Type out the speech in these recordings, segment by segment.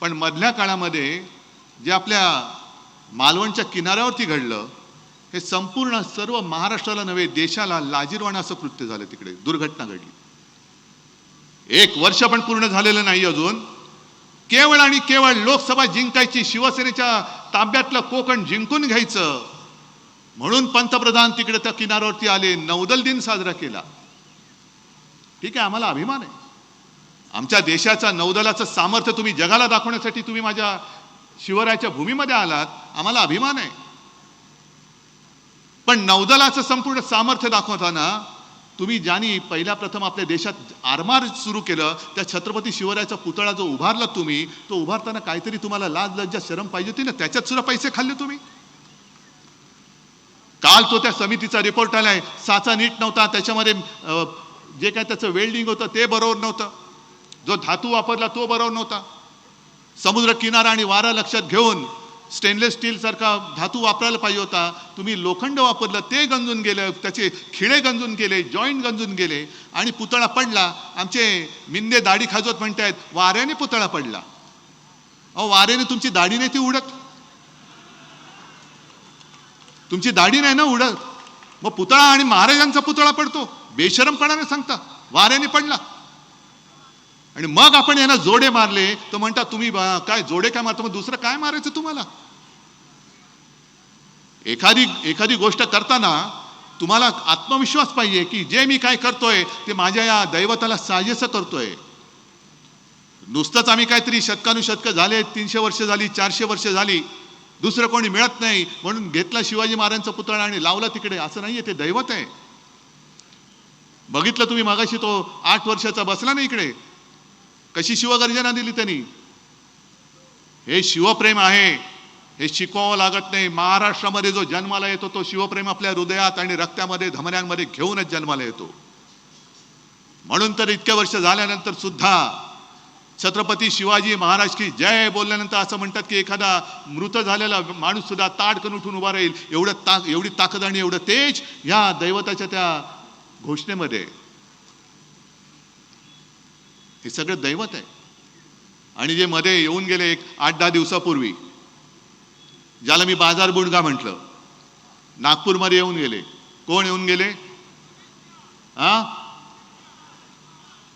पण मधल्या काळामध्ये जे आपल्या मालवणच्या किनाऱ्यावरती घडलं हे संपूर्ण सर्व महाराष्ट्राला नव्हे देशाला लाजीरवाणं असं कृत्य झालं तिकडे. दुर्घटना घडली. एक वर्ष पण पूर्ण झालेलं नाही अजून. केवळ आणि केवळ लोकसभा जिंकायची शिवसेनेच्या ताब्यातलं कोकण जिंकून घ्यायचं. म्हणून पंतप्रधान तिकडे त्या किनाऱ्यावरती आले नौदल दिन साजरा केला. ठीक आहे आम्हाला अभिमान आहे. आमच्या देशाचा नौदलाचं सामर्थ्य तुम्ही जगाला दाखवण्यासाठी तुम्ही माझ्या शिवरायाच्या भूमीमध्ये आलात आम्हाला अभिमान आहे. पण नौदलाचं संपूर्ण सामर्थ्य दाखवताना तुम्ही ज्यांनी पहिल्या प्रथम आपल्या देशात आरमार सुरू केलं त्या छत्रपती शिवरायाचा पुतळा जो उभारला तुम्ही तो उभारताना काहीतरी तुम्हाला लाज लज्जा शरम पाहिजे होती ना? त्याच्यात सुद्धा पैसे खाल्ले तुम्ही? काल तो त्या समितीचा रिपोर्ट आलाय साचा नीट नव्हता त्याच्यामध्ये जे काय त्याचं वेल्डिंग होतं ते बरोबर नव्हतं. जो धातू वापरला तो बरोबर नव्हता. समुद्र किनारा आणि वारा लक्षात घेऊन स्टेनलेस स्टीलसारखा धातू वापरायला पाहिजे होता. तुम्ही लोखंड वापरलं ते गंजून गेलं त्याचे खिळे गंजून गेले जॉईंट गंजून गेले आणि पुतळा पडला. आमचे मिंदे दाढी खाजवत म्हणतायत वाऱ्याने पुतळा पडला. अहो वाऱ्याने तुमची दाढी नाही ती उडत? तुमची दाढी नाही ना उडत? मग पुतळा आणि महाराजांचा पुतळा पडतो. बेशरमपणाने सांगता वाऱ्याने पडला. आणि मग आपण यांना जोडे मारले तर म्हणता तुम्ही बा- काय जोडे काय मारतो? मग दुसरं काय मारायचं तुम्हाला? एखादी एखादी गोष्ट करताना तुम्हाला आत्मविश्वास पाहिजे की जे मी काय करतोय ते माझ्या या दैवताला साजेसं करतोय. नुसतंच आम्ही काहीतरी शतकानुशतक झाले तीनशे वर्ष झाली चारशे वर्ष झाली दुसरं कोणी मिळत नाही म्हणून घेतला शिवाजी महाराजांचा पुतळा आणि लावला तिकडे. असं नाहीये ते दैवत आहे. बघितलं तुम्ही मागाशी तो आठ वर्षाचा बसला ना इकडे. कशी शिवगर्जना दिली त्यांनी? हे शिवप्रेम आहे. हे शिकवावं लागत नाही. महाराष्ट्रामध्ये जो जन्माला येतो तो शिवप्रेम आपल्या हृदयात आणि रक्तामध्ये धमन्यांमध्ये घेऊनच जन्माला येतो. म्हणून तर इतक्या वर्ष झाल्यानंतर सुद्धा छत्रपती शिवाजी महाराज की जय बोलल्यानंतर असं म्हणतात की एखादा मृत झालेला माणूस सुद्धा ताडकन उठून उभा राहील. एवढं ताक एवढी ताकद आणि एवढं तेज ह्या दैवताच्या त्या घोषणेमध्ये. आहे. हे सगळं दैवत आहे. आणि जे मध्ये येऊन गेले एक आठ दहा दिवसापूर्वी ज्याला मी बाजार बुडगा म्हटलं नागपूरमध्ये येऊन गेले. कोण येऊन गेले? हा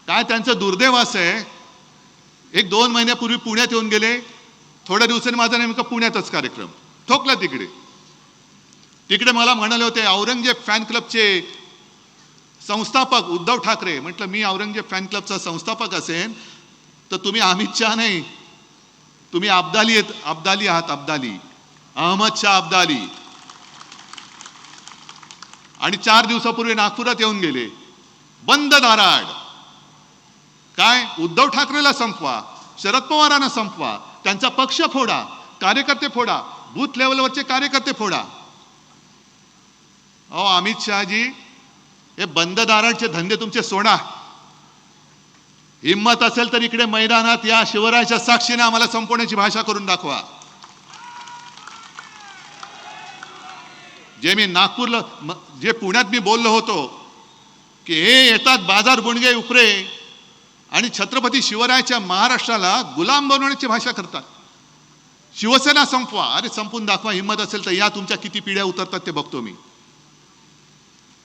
काय त्यांचं दुर्दैव असं आहे? एक दोन महिन्यापूर्वी पुण्यात येऊन गेले. थोड्या दिवसांनी माझा नेमका पुण्यातच कार्यक्रम. ठोकला तिकडे. तिकडे मला म्हणाले होते औरंगजेब फॅन क्लबचे संस्थापक उद्धव ठाकरे म्हटलं मी औरंगजेब फॅन क्लबचा संस्थापक असेन तर तुम्ही अमित शहा नाही. तुम्ही अब्दाली आहेत अब्दाली आहात अब्दाली. अहमद शाह अब्दाली. आणि चार दिवसापूर्वी नागपुरात येऊन गेले. बंद नाराड काय? उद्धव ठाकरेला संपवा शरद पवारांना संपवा त्यांचा पक्ष फोडा कार्यकर्ते फोडा बूथ लेवलवरचे कार्यकर्ते फोडा. अहो अमित शहाजी हे बंद दारांचे धंदे तुमचे सोडा. हिंमत असेल तर इकडे मैदानात या शिवरायाच्या साक्षीने आम्हाला संपवण्याची भाषा करून दाखवा. जे मी नागपूरला जे पुण्यात मी बोललो होतो की हे येतात बाजार गुणगे उपरे आणि छत्रपती शिवरायाच्या महाराष्ट्राला गुलाम बनवण्याची भाषा करतात. शिवसेना संपवा. अरे संपून दाखवा हिंमत असेल तर या तुमच्या किती पिढ्या उतरतात ते बघतो मी.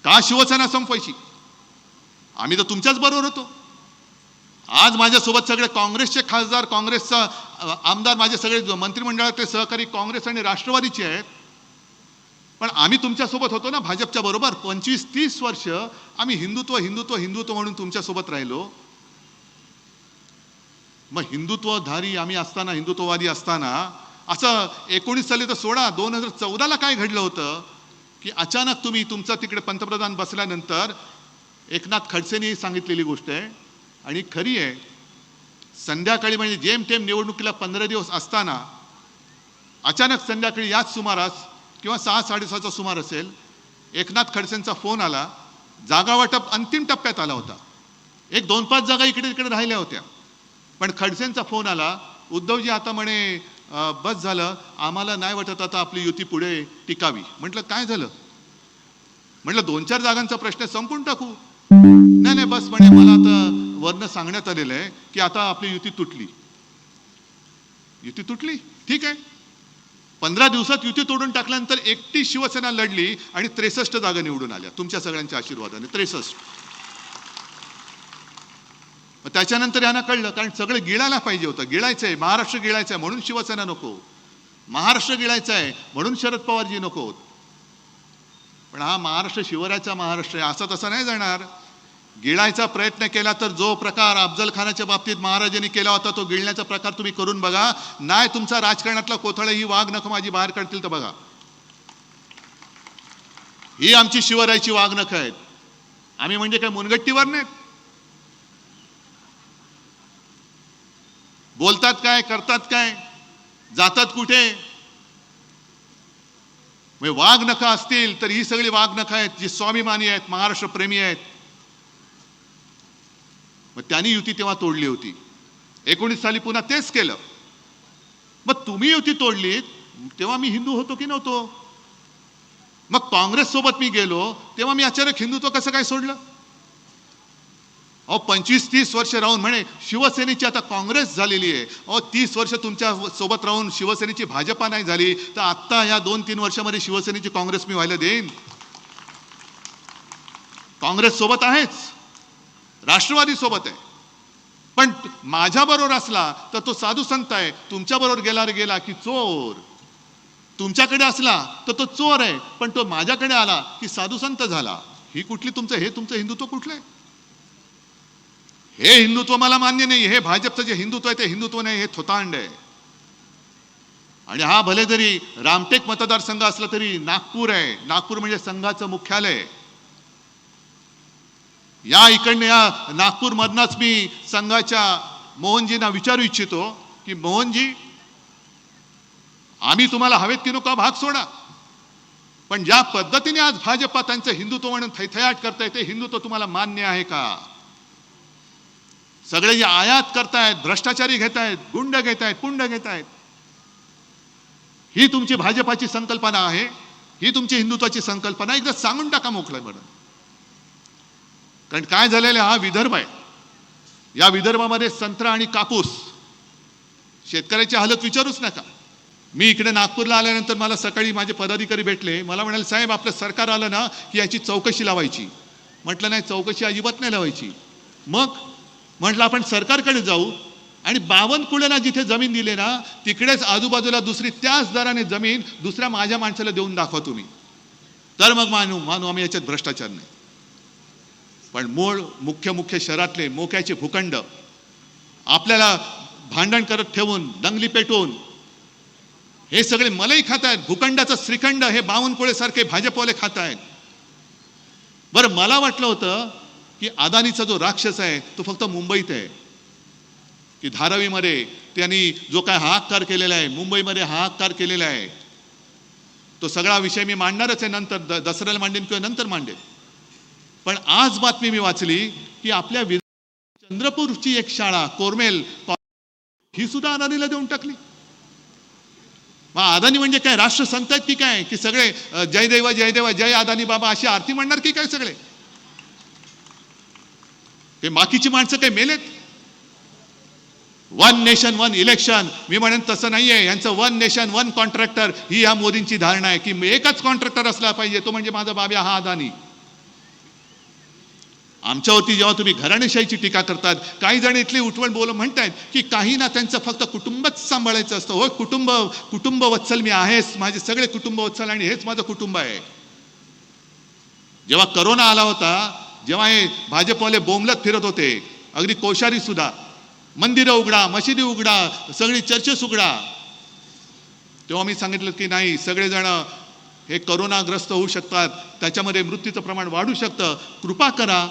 का शिवसेना संपवायची? आम्ही तर तुमच्याच बरोबर होतो. आज माझ्यासोबत सगळे काँग्रेसचे खासदार काँग्रेसचा आमदार माझे सगळे मंत्रिमंडळातले सहकारी काँग्रेस आणि राष्ट्रवादीचे आहेत. पण आम्ही तुमच्यासोबत होतो ना भाजपच्या बरोबर. पंचवीस तीस वर्ष आम्ही हिंदुत्व हिंदुत्व हिंदुत्व म्हणून तुमच्यासोबत राहिलो. मग हिंदुत्वधारी आम्ही असताना हिंदुत्ववादी असताना असं एकोणीस साली तर सोळा दोन हजार चौदाला काय घडलं होतं? की अचानक तुम्ही तुमचा तिकडे पंतप्रधान बसल्यानंतर एकनाथ खडसेंनी सांगितलेली गोष्ट आहे. आणि खरी आहे संध्याकाळी म्हणजे जेमतेम निवडणुकीला पंधरा दिवस असताना अचानक संध्याकाळी याच सुमारास किंवा सहा साडेसहाचा सुमार असेल एकनाथ खडसेंचा फोन आला. जागा वाटप अंतिम टप्प्यात आला होता. एक दोन पाच जागा इकडे तिकडे राहिल्या होत्या. पण खडसेंचा फोन आला उद्धवजी आता म्हणे बस झालं. आम्हाला नाही वाटत आता आपली युती पुढे टिकावी. म्हटलं काय झालं? म्हटलं दोन चार जागांचा प्रश्न संपून टाकू. नाही नाही बस म्हणे मला आता वरनं सांगण्यात आलेलं आहे की आता आपली युती तुटली. युती तुटली? ठीक आहे. पंधरा दिवसात युती तोडून टाकल्यानंतर एकटी शिवसेना लढली आणि त्रेसष्ट जागा निवडून आल्या. तुमच्या सगळ्यांच्या आशीर्वादाने त्रेसष्ट. मग त्याच्यानंतर यांना कळलं कारण सगळं गिळायला पाहिजे होतं. गिळायचं आहे महाराष्ट्र गिळायचं आहे म्हणून शिवसेना नको. महाराष्ट्र गिळायचा आहे म्हणून शरद पवारजी नको. पण हा महाराष्ट्र शिवरायचा महाराष्ट्र आहे असा तसा नाही जाणार. गिळायचा प्रयत्न केला तर जो प्रकार अफजल खानाच्या बाबतीत महाराजांनी केला होता तो गिळण्याचा प्रकार तुम्ही करून बघा. नाही तुमचा राजकारणातला कोथळ ही वाघ नख माझी बाहेर काढतील तर बघा. ही आमची शिवरायाची वाघनख आहेत. आम्ही म्हणजे काय मुनगट्टीवर नाहीत? बोलतात काय करतात काय जातात कुठे? म्हणजे वाघ नखा असतील तर ही सगळी वाघ नखा आहेत जी स्वाभिमानी आहेत महाराष्ट्र प्रेमी आहेत. मग त्यांनी युती तेव्हा तोडली होती. एकोणीस साली पुन्हा तेच केलं. मग तुम्ही युती तोडली तेव्हा मी हिंदू होतो की नव्हतो? मग काँग्रेस सोबत मी गेलो तेव्हा मी अचानक हिंदुत्व कसं काय सोडलं? अहो पंचवीस तीस वर्ष राहून म्हणे शिवसेनेची आता काँग्रेस झालेली आहे. अहो तीस वर्ष तुमच्यासोबत राहून शिवसेनेची भाजपा नाही झाली तर आत्ता या दोन तीन वर्षामध्ये शिवसेनेची काँग्रेस मी व्हायला देईन. काँग्रेस सोबत आहेच. राष्ट्रवादी सोबत आहे. पण माझ्याबरोबर असला तर तो साधू संत आहे. तुमच्याबरोबर गेला गेला की चोर. तुमच्याकडे असला तर तो चोर आहे. पण तो माझ्याकडे आला की साधू संत झाला. ही कुठली तुमचं हे तुमचं हिंदुत्व कुठलं आहे? हे हिंदुत्व मला मान्य नाही हे भाजपचं जे हिंदुत्व आहे ते हिंदुत्व नाही हे थोतांड आहे. आणि हा भले जरी रामटेक मतदारसंघ असला तरी नागपूर आहे. नागपूर म्हणजे संघाचं मुख्यालय. या इकडनं या नागपूरमधनंच मी संघाच्या मोहनजींना विचारू इच्छितो की मोहनजी आम्ही तुम्हाला हवेत की नको भाग सोडा. पण ज्या पद्धतीने आज भाजपा त्यांचं हिंदुत्व म्हणून थैथयाट करताय ते हिंदुत्व तुम्हाला मान्य आहे का? सगळे जे आयात करतायत भ्रष्टाचारी घेत आहेत गुंड घेत आहेत पुंड घेत आहेत ही तुमची भाजपाची संकल्पना आहे ही तुमची हिंदुत्वाची संकल्पना एकदा सांगून टाका मोकळं म्हणून कारण काय झालेलं हा विदर्भ आहे. या विदर्भामध्ये संत्रा आणि कापूस शेतकऱ्याची हालत विचारूच नका. मी इकडे नागपूरला आल्यानंतर मला सकाळी माझे पदाधिकारी भेटले. मला म्हणाले साहेब आपलं सरकार आलं ना की याची चौकशी लावायची. म्हटलं नाही चौकशी अजिबात नाही लावायची. मग म्हटलं आपण सरकारकडे जाऊ आणि बावन कुळेला जिथे जमीन दिले ना तिकडेच आजूबाजूला दुसरी त्याच दराने जमीन दुसऱ्या माझ्या माणसाला देऊन दाखवा तुम्ही. तर मग मानू मानू आम्ही याच्यात भ्रष्टाचार नाही. पण मूळ मुख्य मुख्य शहरातले मोक्याचे भूखंड आपल्याला भांडण करत ठेवून दंगली पेटवून हे सगळे मलई खात आहेत भूखंडाचं श्रीखंड हे बावनकुळेसारखे भाजपवाले खात आहेत बरं मला वाटलं होतं की अदानीचा जो राक्षस आहे तो फक्त मुंबईत आहे. की धारावीमध्ये त्यांनी जो काय हाहाकार केलेला आहे मुंबईमध्ये हाहाकार केलेला आहे तो सगळा विषय मी मांडणारच आहे नंतर द दसऱ्याला मांडेन किंवा नंतर मांडेन. पण आज बातमी मी वाचली की आपल्या वि- चंद्रपूरची एक शाळा कोरमेल ही सुद्धा अदानीला देऊन टाकली. मग अदानी म्हणजे काय? राष्ट्रसंत आहेत की काय? की सगळे जय देवा जय देवा जय अदानी बाबा अशी आरती म्हणणार की काय सगळे? हे बाकीची माणसं काही मेलेत? वन नेशन वन इलेक्शन मी म्हणेन तसं नाही आहे यांचं वन नेशन वन कॉन्ट्रॅक्टर ही या मोदींची धारणा आहे की एकच कॉन्ट्रॅक्टर असला पाहिजे. तो म्हणजे माझा बाब्या हा अदानी. आमच्यावरती जेव्हा तुम्ही घराणेशाहीची टीका करतात काही जण इथली उठवण बोल म्हणतायत की काही ना त्यांचं फक्त कुटुंबच सांभाळायचं असतं. हो कुटुंब कुटुंब वत्सल मी आहेच. माझे सगळे कुटुंब वत्सल आणि हेच माझं कुटुंब आहे. जेव्हा करोना आला होता जेव्हा हे भाजपवाले बोंबलत फिरत होते अगदी कोशारी सुद्धा मंदिरं उघडा मशिदी उघडा सगळी चर्चेस उघडा. तेव्हा मी सांगितलं की नाही सगळेजण हे करोनाग्रस्त होऊ शकतात त्याच्यामध्ये मृत्यूचं प्रमाण वाढू शकतं कृपा करा.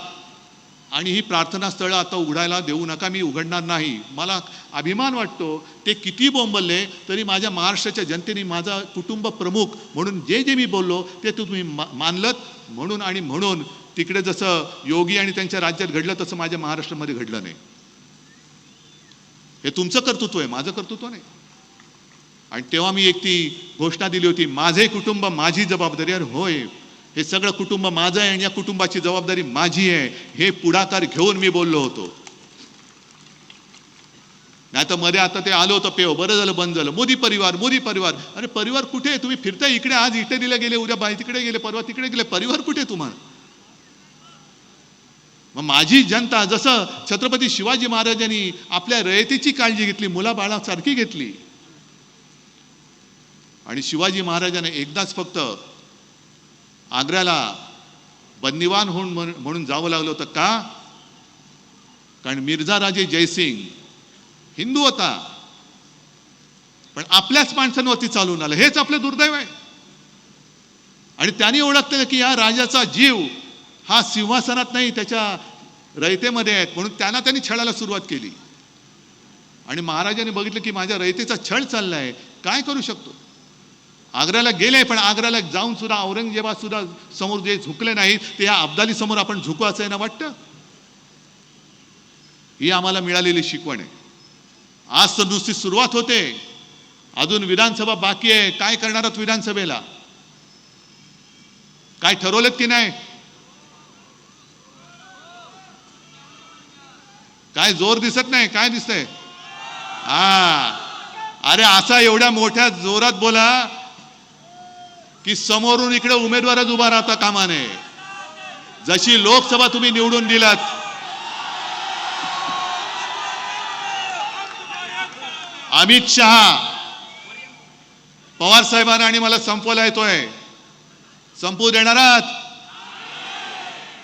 आणि ही प्रार्थना स्थळं आता उघडायला देऊ नका मी उघडणार नाही. मला अभिमान वाटतो ते किती बोंबलले तरी माझ्या महाराष्ट्राच्या जनतेने माझा कुटुंब प्रमुख म्हणून जे जे मी बोललो ते तुम्ही मा मानलत म्हणून आणि म्हणून. तिकडे जसं योगी आणि त्यांच्या राज्यात घडलं तसं माझ्या महाराष्ट्रामध्ये घडलं नाही. हे तुमचं कर्तृत्व आहे माझं कर्तृत्व नाही. आणि तेव्हा मी एक ती घोषणा दिली होती माझे कुटुंब माझी जबाबदारी अरे होय हे सगळं कुटुंब माझं आहे आणि या कुटुंबाची जबाबदारी माझी आहे. हे पुढाकार घेऊन मी बोललो होतो. नाही तर मध्ये आता ते आलं होतं पेव बरं झालं बंद झालं. मोदी परिवार मोदी परिवार. अरे परिवार कुठे आहे? तुम्ही फिरता इकडे आज इथे दिले गेले उद्या बाई तिकडे गेले परवा तिकडे गेले. परिवार कुठे आहे तुम्हाला? मग माझी जनता जसं छत्रपती शिवाजी महाराजांनी आपल्या रयतेची काळजी घेतली मुलाबाळासारखी घेतली. आणि शिवाजी महाराजांनी एकदाच फक्त आग्र्याला बंदिवान होऊन म्हणून जावं लागलं होतं का? कारण मिर्झा राजे जयसिंग हिंदू होता. पण आपल्याच माणसांवरती चालून आलं. हेच आपलं दुर्दैव आहे. आणि त्यांनी ओळखलं की या राजाचा जीव हा सिंहासनात नाही त्याच्या रयतेमध्ये आहेत. म्हणून त्यांना त्यांनी छळायला सुरुवात केली. आणि महाराजांनी बघितलं की माझ्या रयतेचा छळ चालला आहे काय करू शकतो? आग्र्याला गेले पण आग्र्याला जाऊन सुद्धा औरंगजेबा सुद्धा समोर जे झुकले नाहीत ते या अब्दाली समोर आपण झुकू असं आहे ना वाटतं? ही आम्हाला मिळालेली शिकवण आहे. आज तर नुसती सुरुवात होते. अजून विधानसभा बाकी आहे. काय करणार आहात विधानसभेला? काय ठरवलं की नाही? काय जोर दिसत नाही काय दिसतंय? हा. अरे असा एवढ्या मोठ्या जोरात बोला की समोरून इकडे उमेदवारच उभा राहता कामा नये जशी लोकसभा तुम्ही निवडून दिलात. अमित शहा. पवार साहेबांना आणि मला संपवायला येतोय. संपवू देणार आहात?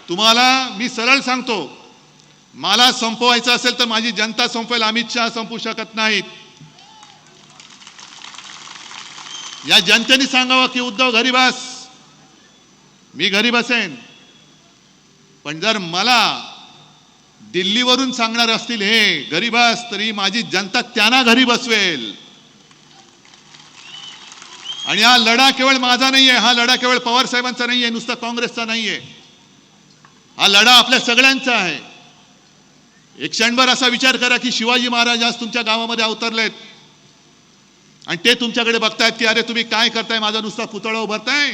तुम्हाला मी सरळ सांगतो मला संपवायचं असेल तर माझी जनता संपवेल अमित शहा संपू शकत नाहीत. या जनतेने सांगावं की उद्धव घरी बस. मी घरी बसेन. पण जर मला दिल्लीवरून सांगणार असतील हे घरी बस तरी माझी जनता त्यांना घरी बसवेल. आणि हा लढा केवळ माझा नाहीये हा लढा केवळ पवार साहेबांचा नाहीये नुसता काँग्रेसचा नाहीये. हा लढा आपल्या सगळ्यांचा आहे. एक क्षणभर असा विचार करा की शिवाजी महाराज आज तुमच्या गावामध्ये अवतरलेत. आणि ते तुमच्याकडे बघतायत की अरे तुम्ही काय करताय? माझा नुसता पुतळा उभारताय.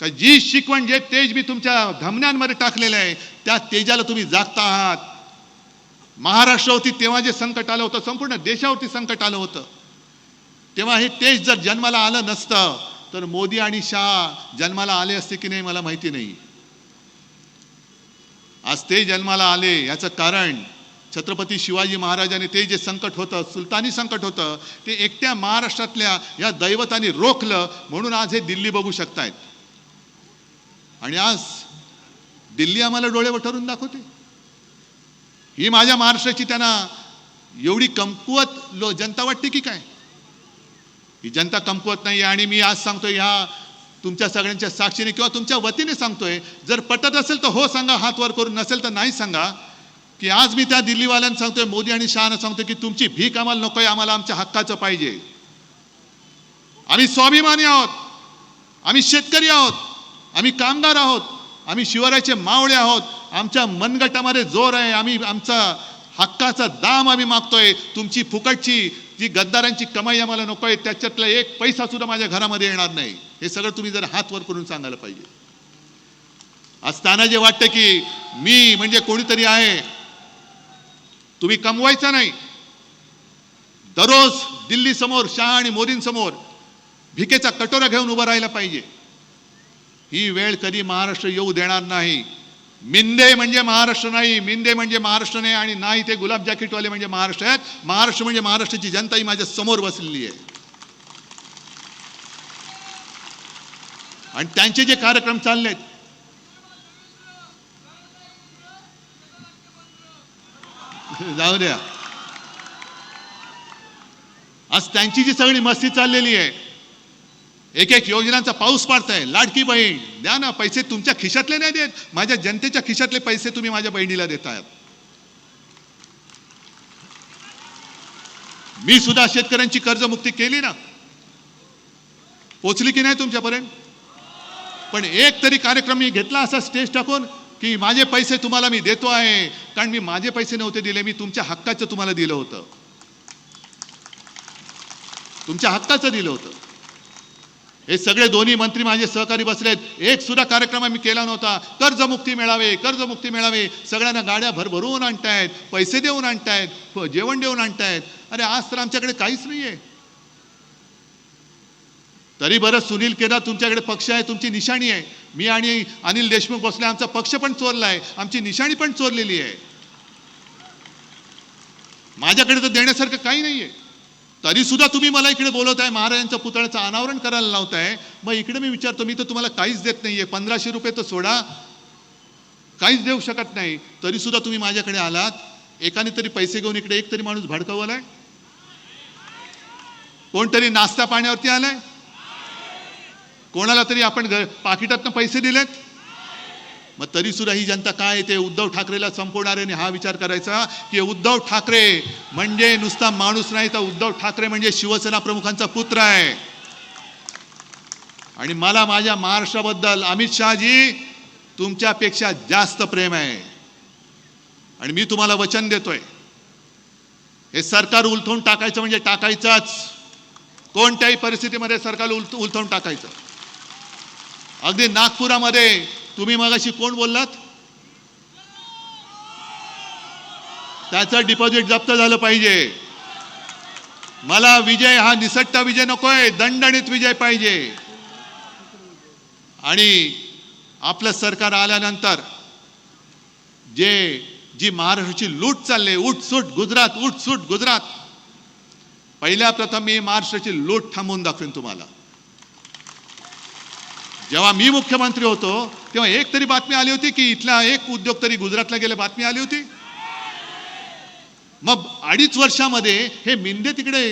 का जी शिकवण जे तेज मी तुमच्या धमन्यांमध्ये टाकलेलं आहे त्या तेजाला तुम्ही जागता आहात. महाराष्ट्रावरती तेव्हा जे संकट आलं होतं संपूर्ण देशावरती संकट आलं होतं. तेव्हा हे तेज जर जन्माला आलं नसतं तर मोदी आणि शाह जन्माला आले असते की नाही मला माहिती नाही. आज ते जन्माला आले याचं कारण छत्रपती शिवाजी महाराजांनी ते जे संकट होतं सुलतानी संकट होतं ते एकट्या महाराष्ट्रातल्या या दैवताने रोखलं म्हणून आज हे दिल्ली बघू शकतायत. आणि आज दिल्ली आम्हाला डोळे वठरून दाखवते. ही माझ्या महाराष्ट्राची त्यांना एवढी कमकुवत लो जनता वाटते की काय? ही जनता कमकुवत नाही आणि मी आज सांगतो ह्या तुमच्या सगळ्यांच्या साक्षीने किंवा तुमच्या वतीने सांगतोय. जर पटत असेल तर हो सांगा हात वर करून. नसेल तर नाही सांगा. की आज मी त्या दिल्लीवाल्यांना सांगतोय मोदी आणि शहाना सांगतोय की तुमची भीक आम्हाला नकोय आम्हाला आमच्या हक्काचं पाहिजे. आम्ही स्वाभिमानी आहोत. आम्ही शेतकरी आहोत. आम्ही कामगार आहोत. आम्ही शिवरायाचे मावळे आहोत. आमच्या मनगटामध्ये जोर आहे. आम्ही आमचा हक्काचा दाम आम्ही मागतोय. तुमची फुकटची जी गद्दारांची कमाई आम्हाला नको आहे त्याच्यातला एक पैसा सुद्धा माझ्या घरामध्ये येणार नाही. हे सगळं तुम्ही जर हात वर करून सांगायला पाहिजे. असताना जे वाटतं की मी म्हणजे कोणीतरी आहे तुम्ही कमवायचा नाही. दररोज दिल्ली समोर शाह आणि मोदींसमोर भिकेचा कटोरा घेऊन उभं राहायला पाहिजे. ही वेळ कधी महाराष्ट्र येऊ देणार नाही. मिंदे म्हणजे महाराष्ट्र नाही मिंदे म्हणजे महाराष्ट्र नाही आणि नाही ते गुलाब जॅकेटवाले म्हणजे महाराष्ट्र आहेत. महाराष्ट्र म्हणजे महाराष्ट्राची जनता ही माझ्यासमोर बसलेली आहे. आणि त्यांचे जे कार्यक्रम चाललेत जाऊ द्या. आज त्यांची जी सगळी मस्ती चाललेली आहे एक एक योजनांचा पाऊस पाडताय लाडकी बहीण द्या ना पैसे तुमच्या खिशातले नाही देत माझ्या जनतेच्या खिशातले पैसे तुम्ही माझ्या बहिणीला देतायत. मी सुद्धा शेतकऱ्यांची कर्जमुक्ती केली ना. पोचली की नाही तुमच्यापर्यंत? पण एक तरी कार्यक्रम मी घेतला असा स्टेज टाकून की माझे पैसे तुम्हाला मी देतो आहे. कारण मी माझे पैसे नव्हते दिले मी तुमच्या हक्काचं तुम्हाला दिलं होतं. तुमच्या हक्काचं दिलं होतं. हे सगळे दोन्ही मंत्री माझे सहकारी बसलेत. एक सुद्धा कार्यक्रम आम्ही केला नव्हता. कर्जमुक्ती मिळावे कर्जमुक्ती मिळावे. सगळ्यांना गाड्या भरभरून आणतायत पैसे देऊन आणतायत जेवण देऊन आणतायत. अरे आज तर आमच्याकडे काहीच नाही आहे तरी बरं सुनील केदार तुमच्याकडे पक्ष आहे तुमची निशाणी आहे. मी आणि अनिल देशमुख बसले आमचा पक्ष पण चोरला आहे आमची निशाणी पण चोरलेली आहे. माझ्याकडे तर देण्यासारखं काही नाहीये. तरी सुद्धा तुम्ही मला इकडे बोलवताय आहे महाराजांच्या पुतळ्याचं अनावरण करायला लावताय. मग इकडे मी विचारतो मी तर तुम्हाला काहीच देत नाहीये. पंधराशे रुपये तर सोडा. काहीच देऊ शकत नाही. तरी सुद्धा तुम्ही माझ्याकडे आलात. एकाने तरी पैसे घेऊन इकडे एक तरी माणूस भडकवलाय. कोणतरी नाश्ता पाण्यावरती आलाय. कोणाला तरी आपण घ- पाकिटातनं पैसे दिलेत? मग तरी सुद्धा ही जनता काय आहे ते उद्धव ठाकरेला संपवणाऱ्याने हा विचार करायचा की उद्धव ठाकरे म्हणजे नुसता माणूस नाही तर उद्धव ठाकरे म्हणजे शिवसेना प्रमुखांचा पुत्र आहे. आणि मला माझ्या महाराष्ट्राबद्दल अमित शहाजी तुमच्यापेक्षा जास्त प्रेम आहे. आणि मी तुम्हाला वचन देतोय. हे सरकार उलथवून टाकायचं म्हणजे टाकायचंच. कोणत्याही परिस्थितीमध्ये सरकार उलथ उलथवून टाकायचं. अगदी नागपुरामध्ये. तुम्ही मगाशी कोण बोललात? त्याचं डिपॉझिट जप्त झालं पाहिजे. मला विजय हा निसट्टा विजय नकोय दणदणीत विजय पाहिजे. आणि आपलं सरकार आल्यानंतर जे जी महाराष्ट्राची लूट चालली उठसूट गुजरात उठसूट गुजरात. पहिल्या प्रथम मी महाराष्ट्राची लूट थांबवून दाखवेन तुम्हाला. जेव्हा मी मुख्यमंत्री होतो तेव्हा एक तरी बातमी आली होती की इथला एक उद्योग तरी गुजरातला गेले बातमी आली होती. मग अडीच वर्षामध्ये हे मिंदे तिकडे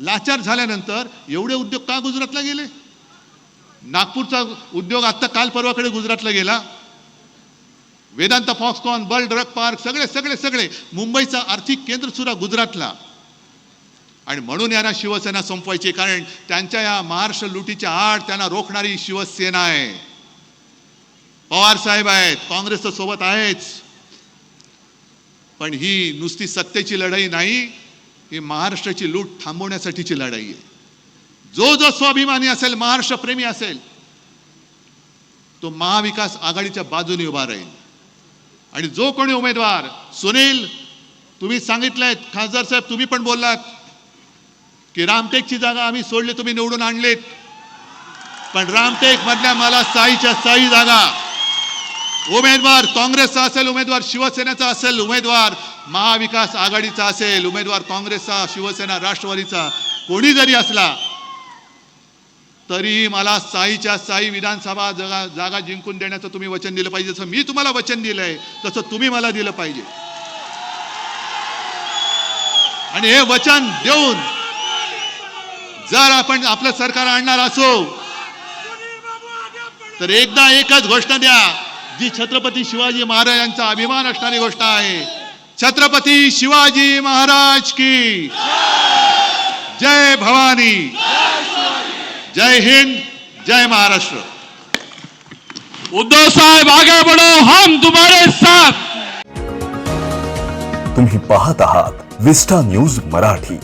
लाचार झाल्यानंतर एवढे उद्योग का गुजरातला गेले? नागपूरचा उद्योग आत्ता काल परवाकडे गुजरातला गेला. Vedanta Foxconn bulk drug park सगळे सगळे सगळे मुंबईचं आर्थिक केंद्र सुद्धा गुजरातला. आणि म्हणून यांना शिवसेना संपवायची कारण त्यांच्या या महाराष्ट्र लुटीच्या आड त्यांना रोखणारी शिवसेना आहे. पवार साहेब आहेत काँग्रेस तर सोबत आहेच पण ही नुसती सत्तेची लढाई नाही ही महाराष्ट्राची लूट थांबवण्यासाठीची लढाई आहे. जो जो स्वाभिमानी असेल महाराष्ट्र प्रेमी असेल तो महाविकास आघाडीच्या बाजूने उभा राहील. आणि जो कोणी उमेदवार सुनील तुम्ही सांगितलंय खासदार साहेब तुम्ही पण बोललात. की रामटेकची जागा आम्ही सोडली तुम्ही निवडून आणलीत. पण रामटेक मधल्या मला साईच्या साई जागा. उमेदवार काँग्रेसचा असेल उमेदवार शिवसेनेचा असेल उमेदवार महाविकास आघाडीचा असेल उमेदवार काँग्रेसचा शिवसेना राष्ट्रवादीचा कोणी जरी असला तरी मला साईच्या साई विधानसभा जागा जागा जिंकून देण्याचं तुम्ही वचन दिलं पाहिजे. जसं मी तुम्हाला वचन दिलंय तसं तुम्ही मला दिलं पाहिजे. आणि हे वचन देऊन जर आपण आपलं सरकार आणणार असो तर एकदा एकच घोषणा द्या जी छत्रपती शिवाजी महाराजांचा अभिमान असणारी गोष्ट आहे. छत्रपती शिवाजी महाराज की जय भवानी जय हिंद जय महाराष्ट्र. उद्धव साहेब आगे बढ़ो हम तुम्हारे साथ. तुम्ही पाहत आहात विस्टा न्यूज मराठी.